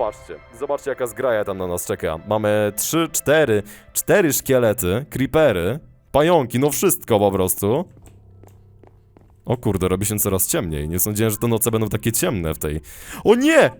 patrzcie, zobaczcie jaka zgraja tam na nas czeka. Mamy 3, 4, 4 szkielety, creepery, pająki, no wszystko po prostu. O kurde, robi się coraz ciemniej. Nie sądziłem, że te noce będą takie ciemne w tej... O nie!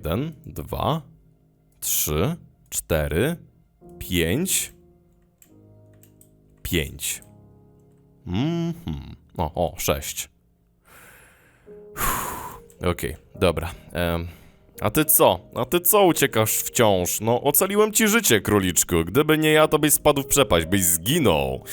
Jeden, dwa, trzy, cztery, pięć, pięć. Mhm. O, o, sześć. Okej, dobra. Em, a ty co? A ty co uciekasz wciąż? No, ocaliłem ci życie, króliczku. Gdyby nie ja, to byś spadł w przepaść, byś zginął.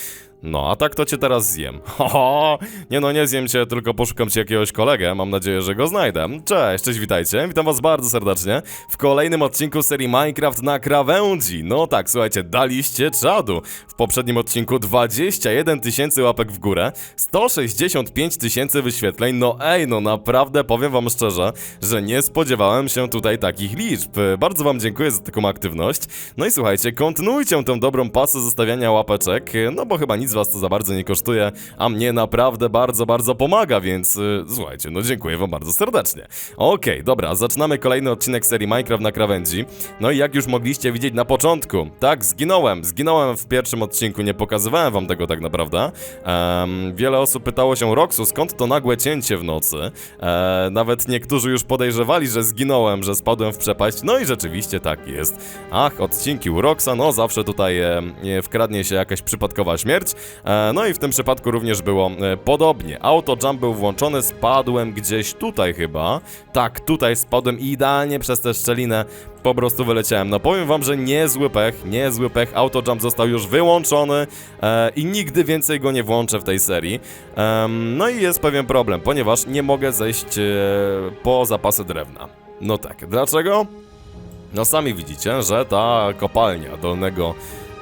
No, a tak to cię teraz zjem. Ho, ho, nie no, nie zjem cię, tylko poszukam ci jakiegoś kolegę, mam nadzieję, że go znajdę. Cześć, cześć, witajcie, witam was bardzo serdecznie w kolejnym odcinku serii Minecraft na krawędzi. No tak, słuchajcie, daliście czadu. W poprzednim odcinku 21 tysięcy łapek w górę, 165 tysięcy wyświetleń, no ej, no naprawdę powiem wam szczerze, że nie spodziewałem się tutaj takich liczb. Bardzo wam dziękuję za taką aktywność. No i słuchajcie, kontynuujcie tę dobrą pasę zostawiania łapeczek, no bo chyba nic was to za bardzo nie kosztuje, a mnie naprawdę bardzo, bardzo pomaga, więc y, słuchajcie, no dziękuję wam bardzo serdecznie. Okej, dobra, zaczynamy kolejny odcinek serii Minecraft na krawędzi. No i jak już mogliście widzieć na początku, tak, zginąłem, zginąłem w pierwszym odcinku, nie pokazywałem wam tego tak naprawdę. Em, wiele osób pytało się, Roxu, skąd to nagłe cięcie w nocy? E, nawet niektórzy już podejrzewali, że zginąłem, że spadłem w przepaść, no i rzeczywiście tak jest. Ach, odcinki u Roxa, no zawsze tutaj e, e, wkradnie się jakaś przypadkowa śmierć. E, no i w tym przypadku również było e, podobnie. Auto jump był włączony, spadłem gdzieś tutaj chyba. Tak, tutaj spadłem i idealnie przez tę szczelinę po prostu wyleciałem. No powiem wam, że niezły pech, niezły pech. Auto jump został już wyłączony e, i nigdy więcej go nie włączę w tej serii. Em, no i jest pewien problem, ponieważ nie mogę zejść e, po zapasy drewna. No tak, dlaczego? No sami widzicie, że ta kopalnia dolnego,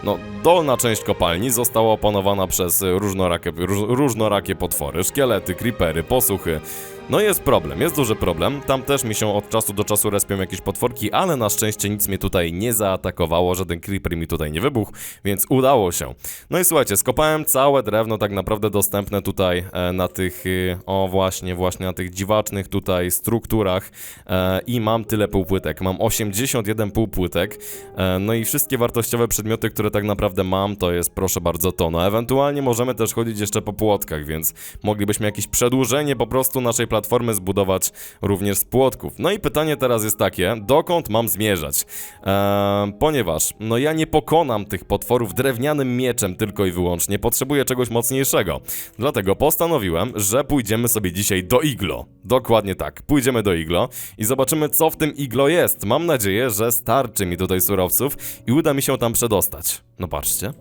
no dolna część kopalni została opanowana przez różnorakie, róż, różnorakie potwory, szkielety, creepery, posłuchy. No jest problem, jest duży problem. Tam też mi się od czasu do czasu respią jakieś potworki, ale na szczęście nic mnie tutaj nie zaatakowało, żaden creeper mi tutaj nie wybuchł, więc udało się. No i słuchajcie, skopałem całe drewno tak naprawdę dostępne tutaj e, na tych, y, o właśnie, właśnie na tych dziwacznych tutaj strukturach e, i mam tyle półpłytek. Mam 81 półpłytek, e, no i wszystkie wartościowe przedmioty, które tak naprawdę mam, to jest proszę bardzo to. No ewentualnie możemy też chodzić jeszcze po płotkach, więc moglibyśmy jakieś przedłużenie po prostu naszej platformy zbudować również z płotków. No i pytanie teraz jest takie, dokąd mam zmierzać? Eee, ponieważ, no ja nie pokonam tych potworów drewnianym mieczem tylko i wyłącznie, potrzebuję czegoś mocniejszego. Dlatego postanowiłem, że pójdziemy sobie dzisiaj do iglo. Dokładnie tak, pójdziemy do iglo i zobaczymy co w tym iglo jest. Mam nadzieję, że starczy mi tutaj surowców i uda mi się tam przedostać. No patrzcie,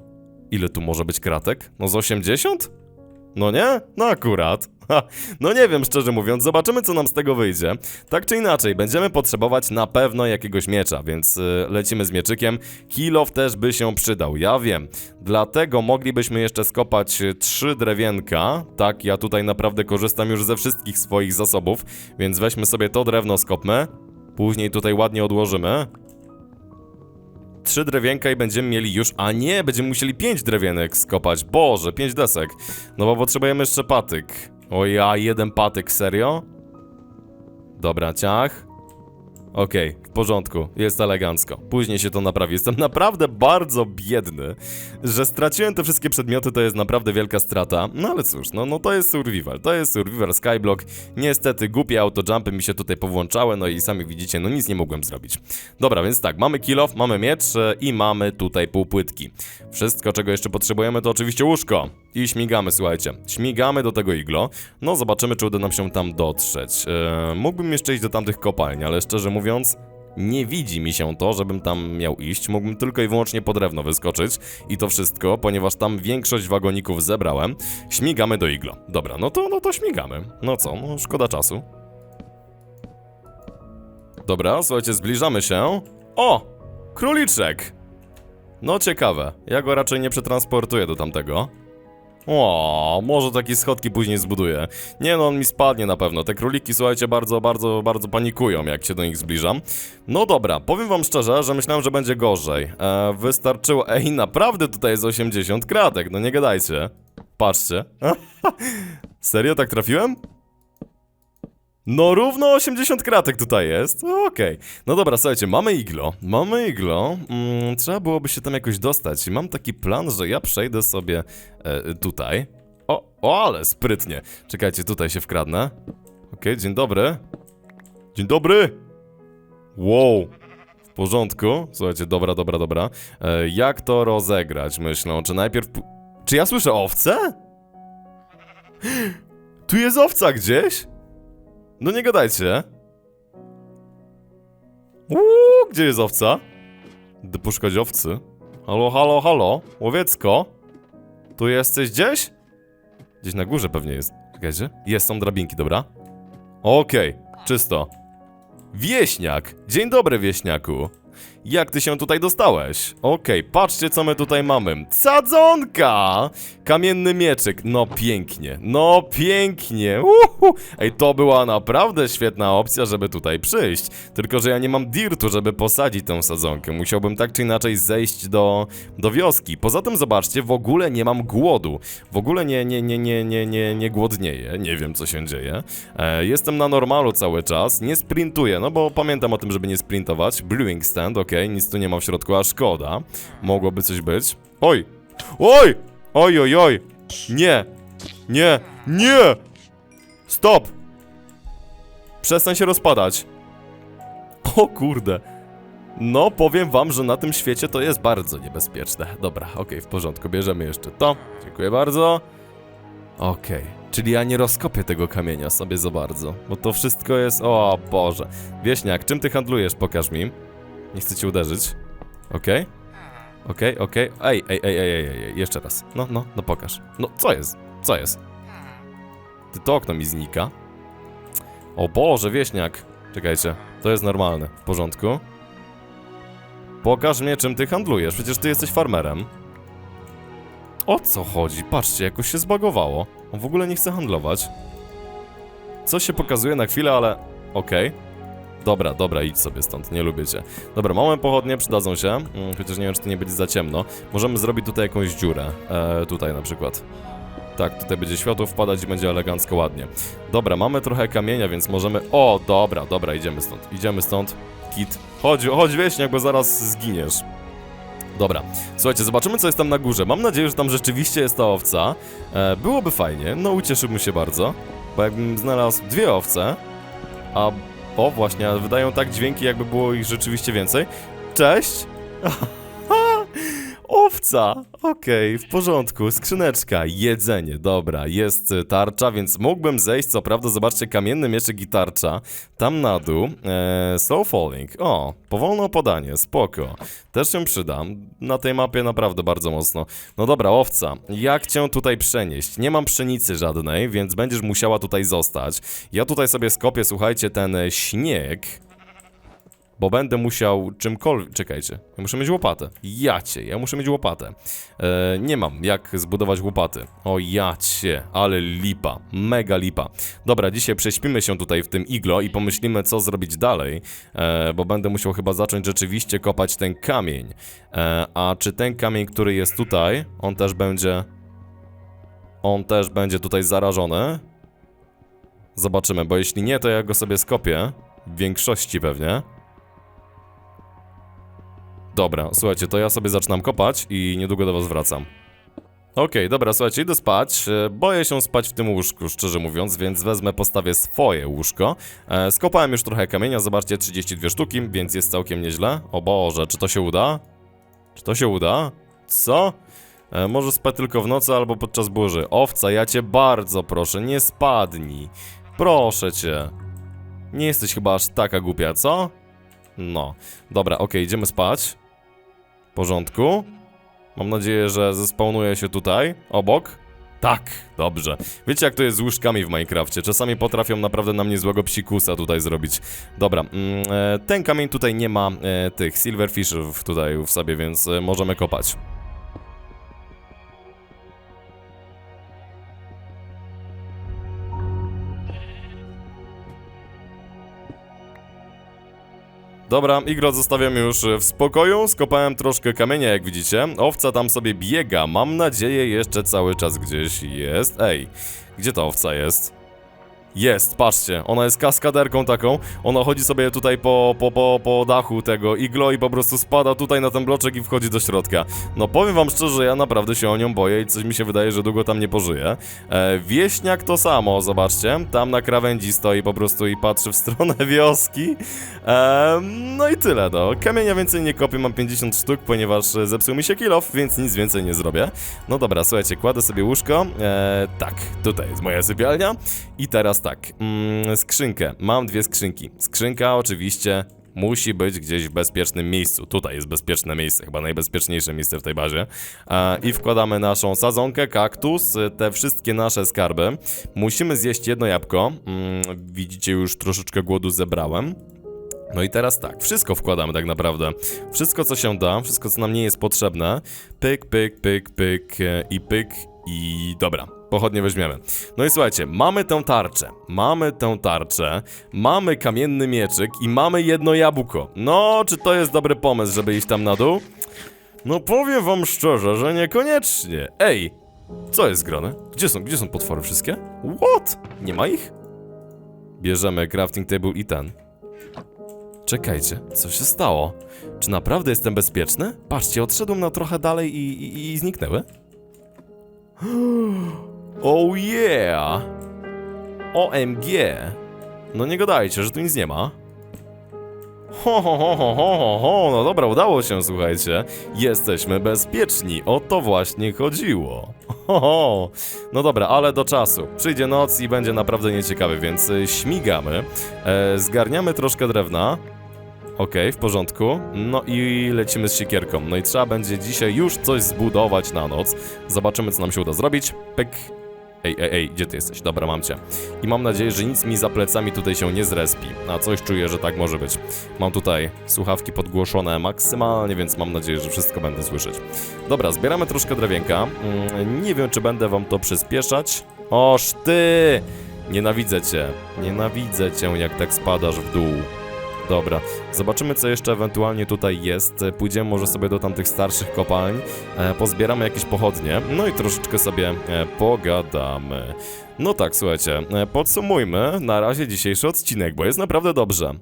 ile tu może być kratek? No z 80? No nie? No akurat. Ha, no nie wiem, szczerze mówiąc, zobaczymy co nam z tego wyjdzie. Tak czy inaczej, będziemy potrzebować na pewno jakiegoś miecza, więc y, lecimy z mieczykiem. Kilof też by się przydał, ja wiem. Dlatego moglibyśmy jeszcze skopać y, trzy drewienka. Tak, ja tutaj naprawdę korzystam już ze wszystkich swoich zasobów, więc weźmy sobie to drewno, skopmy. Później tutaj ładnie odłożymy. Trzy drewienka i będziemy mieli już, a nie, będziemy musieli pięć drewienek skopać. Boże, pięć desek. No bo potrzebujemy jeszcze patyk. O ja, jeden patyk, serio? Dobra, ciach. Okej, w porządku, jest elegancko. Później się to naprawi. Jestem naprawdę bardzo biedny, że straciłem te wszystkie przedmioty, to jest naprawdę wielka strata. No ale cóż, no, no to jest survival, to jest survival Skyblock. Niestety głupie autojumpy mi się tutaj powłączały, no i sami widzicie, no nic nie mogłem zrobić. Dobra, więc tak, mamy kill off, mamy miecz e, i mamy tutaj półpłytki. Wszystko, czego jeszcze potrzebujemy, to oczywiście łóżko. I śmigamy, słuchajcie. Śmigamy do tego iglo. No, zobaczymy, czy uda nam się tam dotrzeć. Eee, mógłbym jeszcze iść do tamtych kopalni, ale szczerze mówiąc, nie widzi mi się to, żebym tam miał iść. Mógłbym tylko i wyłącznie po drewno wyskoczyć. I to wszystko, ponieważ tam większość wagoników zebrałem. Śmigamy do iglo. Dobra, no to, no to śmigamy. No co, no szkoda czasu. Dobra, słuchajcie, zbliżamy się. O! Króliczek! No ciekawe. Ja go raczej nie przetransportuję do tamtego. O, może takie schodki później zbuduję. Nie no, on mi spadnie na pewno. Te króliki, słuchajcie, bardzo, bardzo, bardzo panikują, jak się do nich zbliżam. No dobra, powiem wam szczerze, że myślałem, że będzie gorzej. E, wystarczyło... Ej, naprawdę tutaj jest 80 kratek, no nie gadajcie. Patrzcie. Serio, tak trafiłem? No równo 80 kratek tutaj jest. No, Okej. No dobra, słuchajcie, mamy iglo. Mamy iglo. Mm, trzeba byłoby się tam jakoś dostać. I mam taki plan, że ja przejdę sobie e, tutaj. O, o, ale sprytnie. Czekajcie, tutaj się wkradnę. Okej, dzień dobry. Dzień dobry. Wow. W porządku. Słuchajcie, dobra, dobra, dobra. E, jak to rozegrać, myślę? Czy najpierw... Czy ja słyszę owce? Tu jest owca gdzieś? No nie gadajcie. Uuu, gdzie jest owca? Poszukać owcy. Halo, halo, halo, łowiecko? Tu jesteś gdzieś? Gdzieś na górze pewnie jest. Czekajcie. Jest, są drabinki, dobra. Okej, czysto. Wieśniak! Dzień dobry, wieśniaku. Jak ty się tutaj dostałeś? Okej, patrzcie co my tutaj mamy. Sadzonka! Kamienny mieczyk. No pięknie, no pięknie. Uhu. Ej, to była naprawdę świetna opcja, żeby tutaj przyjść. Tylko, że ja nie mam dirtu, żeby posadzić tę sadzonkę. Musiałbym tak czy inaczej zejść do, do wioski. Poza tym, zobaczcie, w ogóle nie mam głodu. W ogóle nie, nie, nie, nie, nie, nie, nie głodnieję. Nie wiem, co się dzieje. E, jestem na normalu cały czas. Nie sprintuję, no bo pamiętam o tym, żeby nie sprintować. Brewing stand, okej, nic tu nie ma w środku, a szkoda. Mogłoby coś być. Oj! Oj! Oj, oj, oj! Nie! Nie! Nie! Stop! Przestań się rozpadać. O kurde. No, powiem wam, że na tym świecie to jest bardzo niebezpieczne. Dobra, okej, w porządku, bierzemy jeszcze to. Dziękuję bardzo. Okej, czyli ja nie rozkopię tego kamienia sobie za bardzo, bo to wszystko jest... O Boże. Wieśniak, czym ty handlujesz? Pokaż mi. Nie chcę cię uderzyć. Okej. Okej, okej. Ej, ej, ej, ej, ej, ej, jeszcze raz. No, no, no pokaż. No, co jest? Co jest? Ty to okno mi znika. O Boże, wieśniak. Czekajcie, to jest normalne. W porządku. Pokaż mnie, czym ty handlujesz. Przecież ty jesteś farmerem. O co chodzi? Patrzcie, jakoś się zbagowało. On w ogóle nie chce handlować. Coś się pokazuje na chwilę, ale... Okej. Dobra, dobra, idź sobie stąd, nie lubię cię. Dobra, mamy pochodnie, przydadzą się, mm, chociaż nie wiem, czy to nie będzie za ciemno. Możemy zrobić tutaj jakąś dziurę, e, tutaj na przykład. Tak, tutaj będzie światło wpadać i będzie elegancko ładnie. Dobra, mamy trochę kamienia, więc możemy... O, dobra, dobra, idziemy stąd, idziemy stąd. Kit, chodź, chodź wieśniak, bo zaraz zginiesz. Dobra, słuchajcie, zobaczymy co jest tam na górze. Mam nadzieję, że tam rzeczywiście jest ta owca. E, byłoby fajnie, no ucieszyłbym się bardzo, bo jakbym znalazł dwie owce, a o właśnie, wydają tak dźwięki, jakby było ich rzeczywiście więcej. Cześć! Owca! Okej, w porządku. Skrzyneczka, jedzenie, dobra, jest y, tarcza, więc mógłbym zejść. Co prawda, zobaczcie, kamienny mieczek i tarcza. Tam na dół. E, slow falling. O, powolne podanie, spoko. Też się przyda. Na tej mapie naprawdę bardzo mocno. No dobra, owca, jak cię tutaj przenieść? Nie mam pszenicy żadnej, więc będziesz musiała tutaj zostać. Ja tutaj sobie skopię, słuchajcie, ten e, śnieg. Bo będę musiał czymkolwiek. Czekajcie, ja muszę mieć łopatę. Jacie, ja muszę mieć łopatę. E, nie mam jak zbudować łopaty. O jacie, ale lipa, mega lipa. Dobra, dzisiaj prześpimy się tutaj w tym iglo i pomyślimy, co zrobić dalej. E, bo będę musiał chyba zacząć rzeczywiście kopać ten kamień. E, a czy ten kamień, który jest tutaj, on też będzie. On też będzie tutaj zarażony? Zobaczymy, bo jeśli nie, to ja go sobie skopię. W większości pewnie. Dobra, słuchajcie, to ja sobie zaczynam kopać i niedługo do was wracam. Okej, dobra, słuchajcie, idę spać. E, Boję się spać w tym łóżku, szczerze mówiąc, więc wezmę, postawię swoje łóżko. E, skopałem już trochę kamienia, zobaczcie, 32 sztuki, więc jest całkiem nieźle. O Boże, czy to się uda? Czy to się uda? Co? E, może spać tylko w nocy albo podczas burzy. Owca, ja cię bardzo proszę, nie spadnij. Proszę cię. Nie jesteś chyba aż taka głupia, co? No. Dobra, okej, idziemy spać. W porządku. Mam nadzieję, że zespawnuje się tutaj, obok. Tak, dobrze. Wiecie jak to jest z łóżkami w Minecrafcie? Czasami potrafią naprawdę na mnie złego psikusa tutaj zrobić. Dobra, mm, e, ten kamień tutaj nie ma e, tych silverfishów tutaj w sobie, więc e, możemy kopać. Dobra, iglo zostawiam już w spokoju, skopałem troszkę kamienia jak widzicie, owca tam sobie biega, mam nadzieję jeszcze cały czas gdzieś jest. Ej, gdzie ta owca jest? Jest, patrzcie, ona jest kaskaderką taką, ona chodzi sobie tutaj po, po, po, po dachu tego iglo i po prostu spada tutaj na ten bloczek i wchodzi do środka. No powiem wam szczerze, ja naprawdę się o nią boję i coś mi się wydaje, że długo tam nie pożyje. E, wieśniak to samo, zobaczcie, tam na krawędzi stoi po prostu i patrzy w stronę wioski. E, no i tyle, no. Kamienia więcej nie kopię, mam 50 sztuk, ponieważ e, zepsuł mi się kilof, więc nic więcej nie zrobię. No dobra, słuchajcie, kładę sobie łóżko, e, tak, tutaj jest moja sypialnia i teraz tak, mm, skrzynkę. Mam dwie skrzynki. Skrzynka oczywiście musi być gdzieś w bezpiecznym miejscu. Tutaj jest bezpieczne miejsce, chyba najbezpieczniejsze miejsce w tej bazie. I wkładamy naszą sadzonkę, kaktus, te wszystkie nasze skarby. Musimy zjeść jedno jabłko. Mm, widzicie, już troszeczkę głodu zebrałem. No i teraz tak, wszystko wkładamy tak naprawdę. Wszystko co się da, wszystko co nam nie jest potrzebne. Pyk, pyk, pyk, pyk e, i pyk i dobra. Pochodnie weźmiemy. No i słuchajcie, mamy tę tarczę, mamy tę tarczę, mamy kamienny mieczyk i mamy jedno jabłko. No, czy to jest dobry pomysł, żeby iść tam na dół? No powiem wam szczerze, że niekoniecznie. Ej, co jest grane? Gdzie są, gdzie są potwory wszystkie? What? Nie ma ich? Bierzemy crafting table i ten. Czekajcie, co się stało? Czy naprawdę jestem bezpieczny? Patrzcie, odszedłem na trochę dalej i, i, i zniknęły. Oh yeah! OMG! No nie gadajcie, że tu nic nie ma. Ho, ho, ho, ho, ho, ho, no dobra, udało się, słuchajcie. Jesteśmy bezpieczni, o to właśnie chodziło. Ho, ho. No dobra, ale do czasu. Przyjdzie noc i będzie naprawdę nieciekawy, więc y, śmigamy. E, zgarniamy troszkę drewna. Okej, w porządku. No i lecimy z siekierką. No i trzeba będzie dzisiaj już coś zbudować na noc. Zobaczymy, co nam się uda zrobić. Pyk. Ej, ej, ej, gdzie ty jesteś? Dobra, mam cię. I mam nadzieję, że nic mi za plecami tutaj się nie zrespi. A coś czuję, że tak może być. Mam tutaj słuchawki podgłoszone maksymalnie, więc mam nadzieję, że wszystko będę słyszeć. Dobra, zbieramy troszkę drewienka. Mm, nie wiem, czy będę wam to przyspieszać. Oż ty! Nienawidzę cię. Nienawidzę cię, jak tak spadasz w dół. Dobra, zobaczymy co jeszcze ewentualnie tutaj jest. E, Pójdziemy może sobie do tamtych starszych kopalń, e, pozbieramy jakieś pochodnie, no i troszeczkę sobie e, pogadamy. No tak, słuchajcie, podsumujmy na razie dzisiejszy odcinek, bo jest naprawdę dobrze.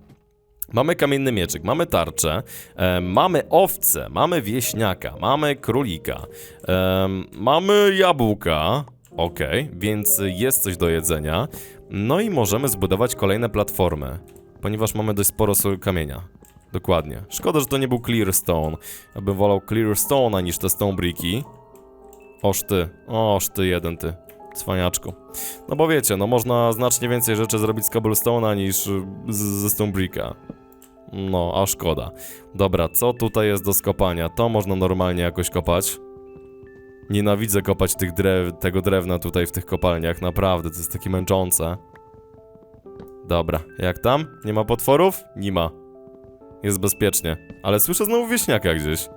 Mamy kamienny mieczyk, mamy tarczę, e, mamy owce, mamy wieśniaka, mamy królika, e, mamy jabłka, okej, więc jest coś do jedzenia. No i możemy zbudować kolejne platformy, ponieważ mamy dość sporo kamienia. Dokładnie. Szkoda, że to nie był clear stone. Ja bym wolał clear stone'a niż te stone bricki. Oż ty, oż ty jeden ty, cwaniaczku. No bo wiecie, no można znacznie więcej rzeczy zrobić z cobblestone'a niż y, z, ze stone bricka. No, a szkoda. Dobra, co tutaj jest do skopania? To można normalnie jakoś kopać. Nienawidzę kopać tych drew, tego drewna tutaj w tych kopalniach, naprawdę, to jest takie męczące. Dobra, jak tam? Nie ma potworów? Nie ma. Jest bezpiecznie. Ale słyszę znowu wieśniaka gdzieś.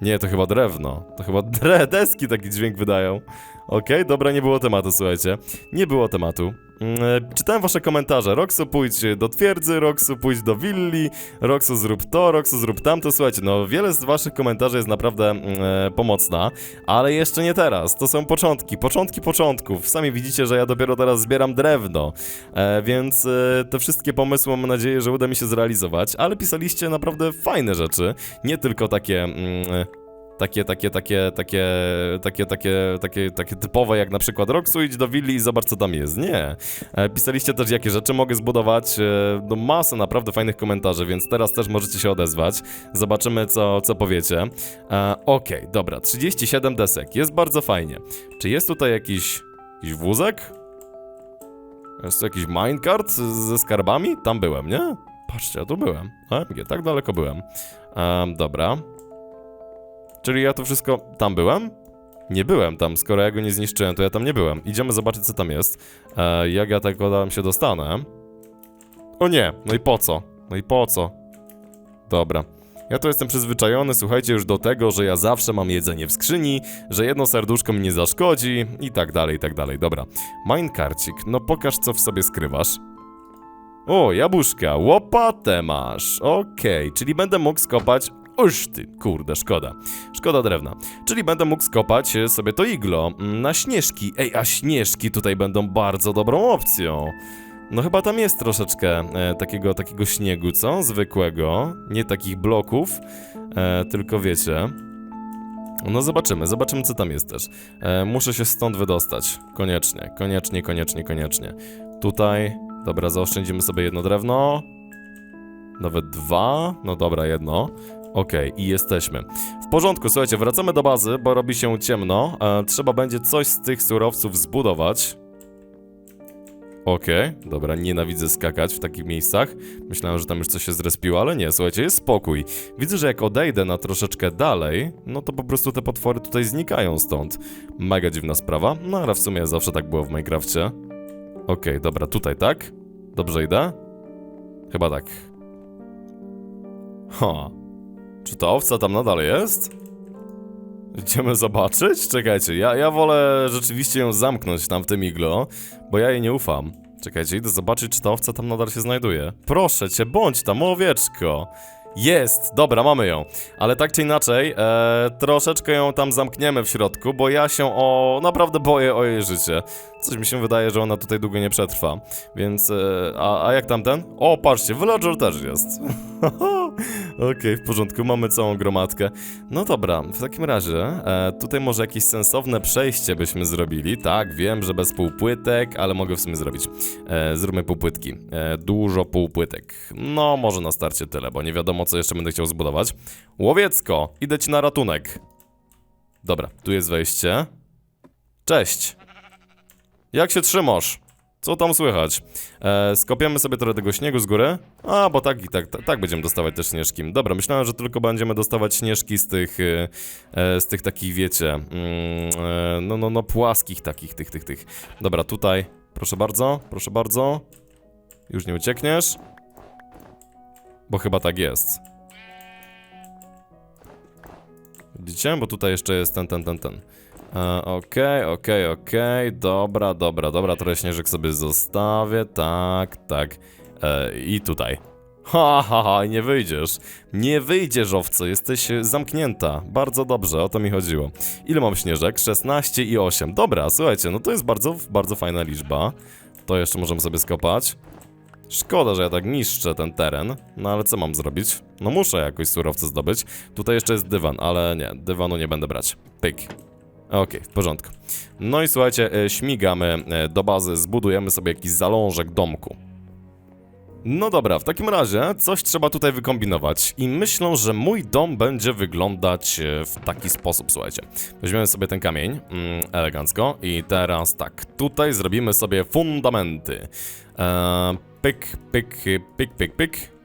Nie, to chyba drewno. To chyba dre deski taki dźwięk wydają. Okej, dobra, nie było tematu, słuchajcie. Nie było tematu. Mm, e, czytałem wasze komentarze. Roxu, pójdź do twierdzy, Roxu, pójdź do willi, Roxu, zrób to, Roxu, zrób tamto. Słuchajcie, no wiele z waszych komentarzy jest naprawdę mm, e, pomocna, ale jeszcze nie teraz. To są początki, początki początków. Sami widzicie, że ja dopiero teraz zbieram drewno, e, więc e, te wszystkie pomysły mam nadzieję, że uda mi się zrealizować, ale pisaliście naprawdę fajne rzeczy, nie tylko takie... Mm, takie, takie, takie, takie, takie, takie, takie, takie typowe, jak na przykład Roxu, idź do willi i zobacz co tam jest. Nie. E, Pisaliście też, jakie rzeczy mogę zbudować. e, No masę naprawdę fajnych komentarzy, więc teraz też możecie się odezwać. Zobaczymy, co, co powiecie. E, Okej, dobra, 37 desek. Jest bardzo fajnie. Czy jest tutaj jakiś, jakiś wózek? Jest tu jakiś minecart ze skarbami? Tam byłem, nie? Patrzcie, ja tu byłem. AMG, tak daleko byłem. Em, dobra. Czyli ja to wszystko... Tam byłem? Nie byłem tam, skoro ja go nie zniszczyłem, to ja tam nie byłem. Idziemy zobaczyć, co tam jest. E, jak ja tego tam się dostanę? O nie, no i po co? No i po co? Dobra. Ja tu jestem przyzwyczajony, słuchajcie, już do tego, że ja zawsze mam jedzenie w skrzyni, że jedno serduszko mi nie zaszkodzi i tak dalej, i tak dalej. Dobra. Minekarcik, no pokaż, co w sobie skrywasz. O, jabłuszka, łopatę masz. Okej, czyli będę mógł skopać... Uż ty, kurde, szkoda. Szkoda drewna. Czyli będę mógł skopać e, sobie to iglo mm, na śnieżki. Ej, a śnieżki tutaj będą bardzo dobrą opcją. No chyba tam jest troszeczkę e, takiego, takiego śniegu, co? Zwykłego. Nie takich bloków, e, tylko wiecie... No zobaczymy, zobaczymy co tam jest też. E, muszę się stąd wydostać. Koniecznie, koniecznie, koniecznie, koniecznie. Tutaj, dobra, zaoszczędzimy sobie jedno drewno. Nawet dwa, no dobra, jedno. Okej, i jesteśmy. W porządku, słuchajcie, wracamy do bazy, bo robi się ciemno. E, trzeba będzie coś z tych surowców zbudować. Okej, dobra, nienawidzę skakać w takich miejscach. Myślałem, że tam już coś się zrespiło, ale nie, słuchajcie, jest spokój. Widzę, że jak odejdę na troszeczkę dalej, no to po prostu te potwory tutaj znikają stąd. Mega dziwna sprawa, no ale w sumie zawsze tak było w Minecrafcie. Okej, dobra, tutaj tak? Dobrze idę? Chyba tak. Ha. Czy ta owca tam nadal jest? Idziemy zobaczyć? Czekajcie, ja, ja wolę rzeczywiście ją zamknąć tam w tym iglo, bo ja jej nie ufam. Czekajcie, idę zobaczyć, czy ta owca tam nadal się znajduje. Proszę cię, bądź tam, owieczko. Jest, dobra, mamy ją. Ale tak czy inaczej, e, troszeczkę ją tam zamkniemy w środku, bo ja się o naprawdę boję o jej życie. Coś mi się wydaje, że ona tutaj długo nie przetrwa. Więc, e, a, a jak tamten? O, patrzcie, villager też jest. Okej, w porządku, mamy całą gromadkę. No dobra, w takim razie e, tutaj może jakieś sensowne przejście byśmy zrobili. Tak, wiem, że bez półpłytek, ale mogę w sumie zrobić. E, zróbmy półpłytki. E, dużo półpłytek. No, może na starcie tyle, bo nie wiadomo, co jeszcze będę chciał zbudować. Łowiecko, idę ci na ratunek. Dobra, tu jest wejście. Cześć. Jak się trzymasz? Co tam słychać? E, sobie trochę tego śniegu z góry. A, bo tak i tak, tak, tak będziemy dostawać te śnieżki. Dobra, myślałem, że tylko będziemy dostawać śnieżki z tych, e, e, z tych takich, wiecie, mm, e, no, no, no, płaskich takich, tych, tych, tych. Dobra, tutaj, proszę bardzo, proszę bardzo. Już nie uciekniesz? Bo chyba tak jest. Widzicie? Bo tutaj jeszcze jest ten, ten, ten, ten. E, Okej, okej, okej, dobra, dobra, dobra, trochę śnieżek sobie zostawię, tak, tak. E, I tutaj. Ha, ha, ha, nie wyjdziesz. Nie wyjdziesz, owco, jesteś e, zamknięta. Bardzo dobrze, o to mi chodziło. Ile mam śnieżek? 16 i 8. Dobra, słuchajcie, no to jest bardzo, bardzo fajna liczba. To jeszcze możemy sobie skopać. Szkoda, że ja tak niszczę ten teren, no ale co mam zrobić? No muszę jakoś surowce zdobyć. Tutaj jeszcze jest dywan, ale nie, dywanu nie będę brać. Pyk. Okej, w porządku. No i słuchajcie, e, śmigamy e, do bazy, zbudujemy sobie jakiś zalążek domku. No dobra, w takim razie coś trzeba tutaj wykombinować i myślę, że mój dom będzie wyglądać e, w taki sposób, słuchajcie. Weźmiemy sobie ten kamień, mm, elegancko i teraz tak, tutaj zrobimy sobie fundamenty. Eee, pyk, pyk, pyk, pyk, pyk.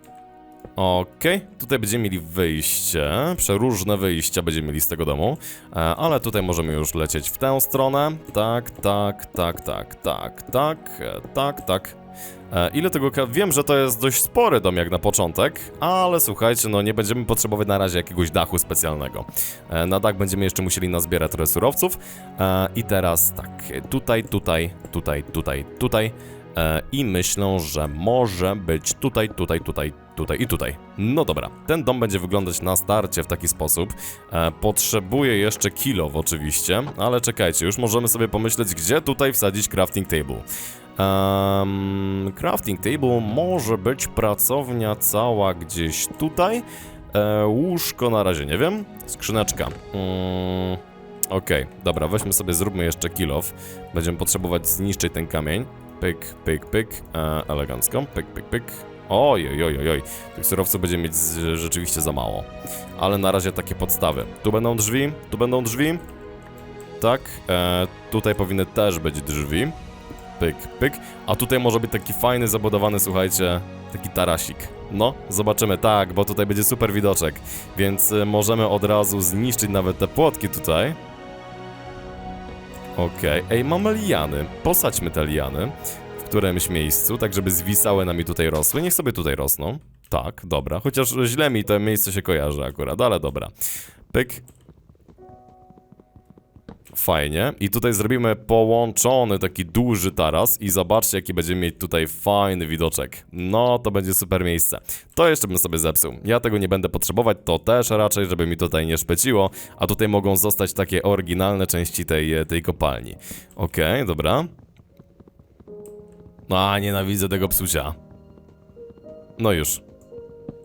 Okej, tutaj będziemy mieli wyjście, przeróżne wyjścia będziemy mieli z tego domu, e, ale tutaj możemy już lecieć w tę stronę. Tak, tak, tak, tak, tak, tak, e, tak, tak. E, Ile tego Wiem, że to jest dość spory dom jak na początek, ale słuchajcie, no nie będziemy potrzebować na razie jakiegoś dachu specjalnego. Na dach będziemy jeszcze musieli nazbierać trochę surowców. I teraz tak, tutaj, tutaj, tutaj, tutaj, tutaj. E, I myślę, że może być tutaj, tutaj, tutaj, tutaj i tutaj. No dobra, ten dom będzie wyglądać na starcie w taki sposób. E, Potrzebuję jeszcze kilo oczywiście, ale czekajcie, już możemy sobie pomyśleć, gdzie tutaj wsadzić crafting table. Um, crafting table może być pracownia cała gdzieś tutaj. E, łóżko na razie nie wiem. Skrzyneczka. Mm, Okej, dobra, weźmy sobie, zróbmy jeszcze kill off. Będziemy potrzebować zniszczyć ten kamień. Pyk, pyk, pyk, e, elegancko. Pyk, pyk, pyk. Oj, oj, oj, oj. Tych surowców będzie mieć rzeczywiście za mało. Ale na razie takie podstawy. Tu będą drzwi, tu będą drzwi. Tak, e, tutaj powinny też być drzwi. Pyk, pyk. A tutaj może być taki fajny, zabudowany, słuchajcie, taki tarasik. No, zobaczymy, tak, bo tutaj będzie super widoczek. Więc y, możemy od razu zniszczyć nawet te płotki tutaj. Okej, ej, mamy liany. Posadźmy te liany w którymś miejscu, tak żeby zwisały nami tutaj rosły. Niech sobie tutaj rosną. Tak, dobra. Chociaż źle mi to miejsce się kojarzy akurat, ale dobra. Pyk, Fajnie. I tutaj zrobimy połączony taki duży taras i zobaczcie jaki będziemy mieć tutaj fajny widoczek. No, to będzie super miejsce. To jeszcze bym sobie zepsuł. Ja tego nie będę potrzebować, to też raczej, żeby mi tutaj nie szpeciło, a tutaj mogą zostać takie oryginalne części tej, tej kopalni. Okej, dobra. A, nienawidzę tego psucia. No już.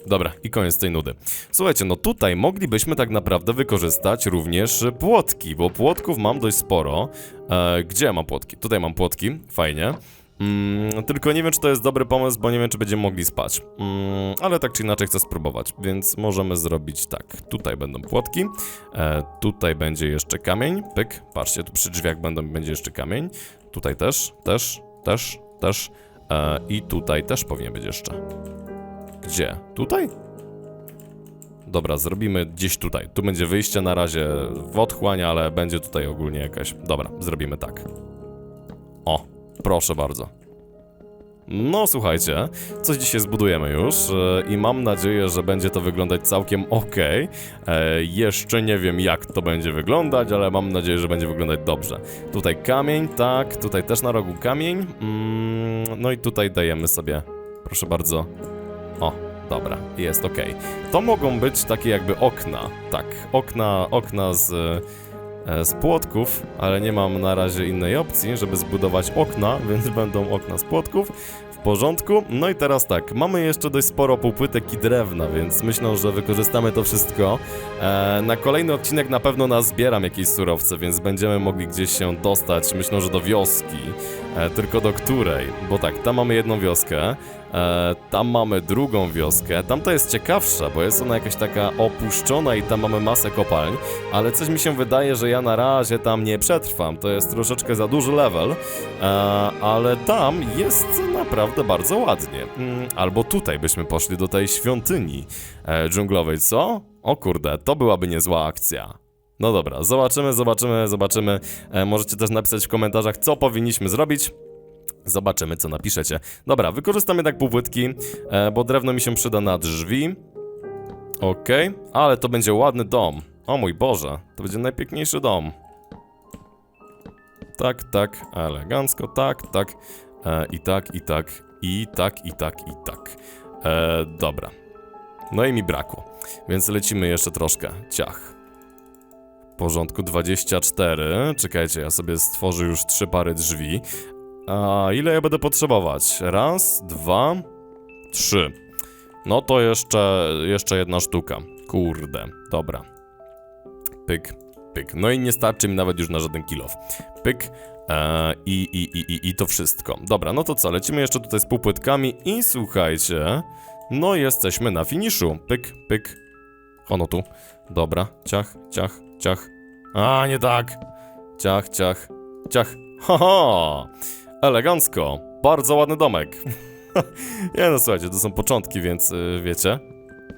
Dobra, i koniec tej nudy. Słuchajcie, no tutaj moglibyśmy tak naprawdę wykorzystać również płotki, bo płotków mam dość sporo. E, gdzie mam płotki? Tutaj mam płotki, fajnie. Mm, tylko nie wiem, czy to jest dobry pomysł, bo nie wiem, czy będziemy mogli spać. Mm, ale tak czy inaczej chcę spróbować, więc możemy zrobić tak. Tutaj będą płotki, e, tutaj będzie jeszcze kamień, pyk, patrzcie, tu przy drzwiach będą, będzie jeszcze kamień. Tutaj też, też, też, też e, i tutaj też powinien być jeszcze. Gdzie? Tutaj? Dobra, zrobimy gdzieś tutaj. Tu będzie wyjście na razie w otchłań, ale będzie tutaj ogólnie jakaś... Dobra, zrobimy tak. O, proszę bardzo. No słuchajcie, coś dzisiaj zbudujemy już e, i mam nadzieję, że będzie to wyglądać całkiem ok. E, jeszcze nie wiem jak to będzie wyglądać, ale mam nadzieję, że będzie wyglądać dobrze. Tutaj kamień, tak, tutaj też na rogu kamień. Mm, no i tutaj dajemy sobie, proszę bardzo, o, dobra, jest ok. To mogą być takie jakby okna. Tak, okna, okna z, e, z płotków, ale nie mam na razie innej opcji, żeby zbudować okna, więc będą okna z płotków. W porządku. No i teraz tak, mamy jeszcze dość sporo półpłytek i drewna, więc myślę, że wykorzystamy to wszystko. E, na kolejny odcinek na pewno nazbieram jakieś surowce, więc będziemy mogli gdzieś się dostać, myślę, że do wioski. E, tylko do której? Bo tak, tam mamy jedną wioskę, e, tam mamy drugą wioskę. Tam to jest ciekawsza, bo jest ona jakaś taka opuszczona i tam mamy masę kopalń, ale coś mi się wydaje, że ja na razie tam nie przetrwam. To jest troszeczkę za duży level, e, ale tam jest naprawdę bardzo ładnie. Mm, albo tutaj byśmy poszli do tej świątyni e, dżunglowej, co? O kurde, to byłaby niezła akcja. No dobra, zobaczymy, zobaczymy, zobaczymy. E, możecie też napisać w komentarzach, co powinniśmy zrobić. Zobaczymy, co napiszecie. Dobra, wykorzystam jednak półpłytki, e, bo drewno mi się przyda na drzwi. Okej, ale to będzie ładny dom. O mój Boże, to będzie najpiękniejszy dom. Tak, tak, elegancko, tak, tak, e, i tak, i tak, i tak, i tak, i tak. E, dobra. No i mi brakło, więc lecimy jeszcze troszkę. Ciach. W porządku 24. Czekajcie, ja sobie stworzę już trzy pary drzwi. A ile ja będę potrzebować? Raz, dwa, trzy. No to jeszcze, jeszcze jedna sztuka. Kurde, dobra. Pyk, pyk. No i nie starczy mi nawet już na żaden kilof. Pyk. E, i, i, i, i, I to wszystko. Dobra, no to co? Lecimy jeszcze tutaj z półpłytkami i słuchajcie. No jesteśmy na finiszu. Pyk, pyk. Ono tu. Dobra. Ciach, ciach, ciach. A, nie tak. Ciach, ciach, ciach. Haha! Elegancko. Bardzo ładny domek. nie no, słuchajcie, to są początki, więc y, wiecie.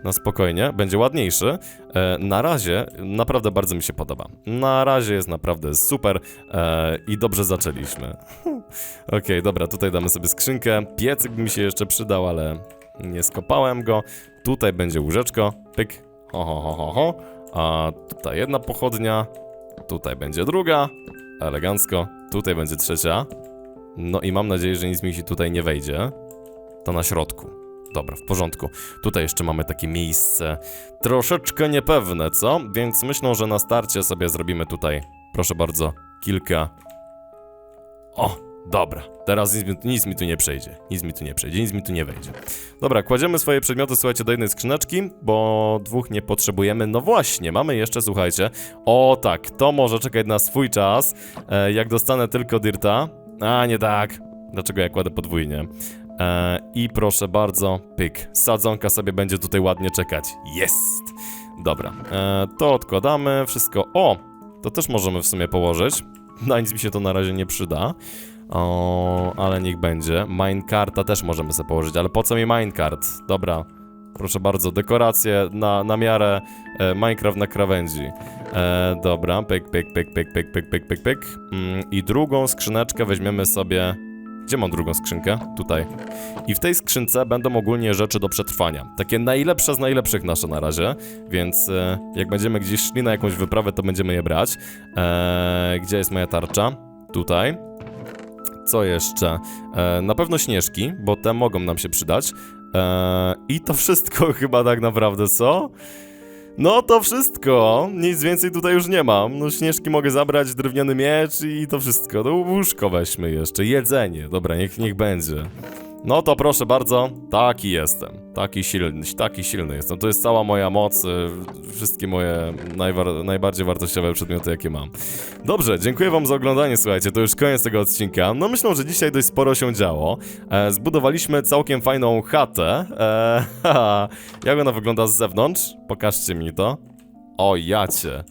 Na spokojnie, będzie ładniejszy. E, na razie naprawdę bardzo mi się podoba. Na razie jest naprawdę super e, i dobrze zaczęliśmy. Okej, dobra, tutaj damy sobie skrzynkę. Piecyk mi się jeszcze przydał, ale nie skopałem go. Tutaj będzie łóżeczko. Pyk. Ho, ho, ho, ho, ho. A tutaj jedna pochodnia. Tutaj będzie druga. Elegancko. Tutaj będzie trzecia. No i mam nadzieję, że nic mi się tutaj nie wejdzie. To na środku. Dobra, w porządku. Tutaj jeszcze mamy takie miejsce troszeczkę niepewne, co? Więc myślę, że na starcie sobie zrobimy tutaj, proszę bardzo, kilka. O, dobra. Teraz nic, nic mi tu nie przejdzie. Nic mi tu nie przejdzie, nic mi tu nie wejdzie. Dobra, kładziemy swoje przedmioty, słuchajcie, do jednej skrzyneczki, bo dwóch nie potrzebujemy. No właśnie, mamy jeszcze, słuchajcie. O tak, to może czekać na swój czas. E, jak dostanę tylko dirta. A, nie tak. Dlaczego ja kładę podwójnie? E, I proszę bardzo, pyk. Sadzonka sobie będzie tutaj ładnie czekać. Jest! Dobra, e, to odkładamy, wszystko. O! To też możemy w sumie położyć. Na nic mi się to na razie nie przyda. O, ale niech będzie. Minecarta też możemy sobie położyć, ale po co mi minecart? Dobra, proszę bardzo, dekoracje na, na miarę e, Minecraft na krawędzi. E, dobra, pyk, pyk, pyk, pyk, pyk, pyk, pyk, pyk, pyk. Mm, I drugą skrzyneczkę weźmiemy sobie... Gdzie mam drugą skrzynkę? Tutaj. I w tej skrzynce będą ogólnie rzeczy do przetrwania. Takie najlepsze z najlepszych nasze na razie, więc e, jak będziemy gdzieś szli na jakąś wyprawę, to będziemy je brać. E, gdzie jest moja tarcza? Tutaj. Co jeszcze? E, na pewno śnieżki, bo te mogą nam się przydać. E, I to wszystko chyba tak naprawdę, co? No to wszystko. Nic więcej tutaj już nie mam. No śnieżki mogę zabrać, drewniany miecz i to wszystko. No łóżko weźmy jeszcze, jedzenie. Dobra, niech, niech będzie. No to proszę bardzo, taki jestem. Taki silny, taki silny jestem. To jest cała moja moc, y, wszystkie moje najbardziej wartościowe przedmioty, jakie mam. Dobrze, dziękuję wam za oglądanie, słuchajcie, to już koniec tego odcinka. No myślę, że dzisiaj dość sporo się działo. E, zbudowaliśmy całkiem fajną chatę. E, haha. jak ona wygląda z zewnątrz? Pokażcie mi to. O, jacie.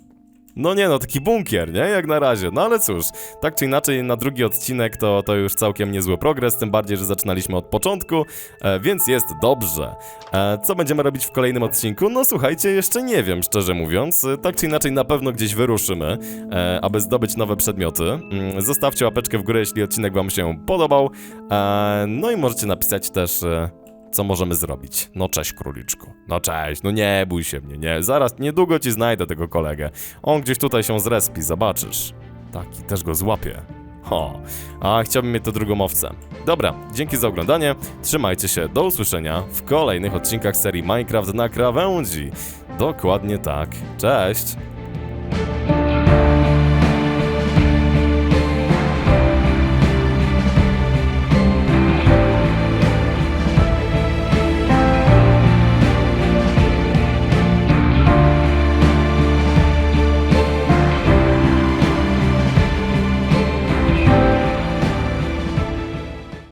No nie no, taki bunkier, nie? Jak na razie. No ale cóż, tak czy inaczej na drugi odcinek to, to już całkiem niezły progres, tym bardziej, że zaczynaliśmy od początku, e, więc jest dobrze. E, co będziemy robić w kolejnym odcinku? No słuchajcie, jeszcze nie wiem, szczerze mówiąc. E, Tak czy inaczej na pewno gdzieś wyruszymy, e, aby zdobyć nowe przedmioty. Mm, Zostawcie łapeczkę w górę, jeśli odcinek wam się podobał. E, no i możecie napisać też... E, co możemy zrobić? No cześć króliczku. No cześć, no nie bój się mnie, nie. Zaraz, niedługo ci znajdę tego kolegę. On gdzieś tutaj się zrespi, zobaczysz. Taki, też go złapię. Ho, a chciałbym mieć to drugą owcę. Dobra, dzięki za oglądanie, trzymajcie się, do usłyszenia w kolejnych odcinkach serii Minecraft na krawędzi. Dokładnie tak, cześć!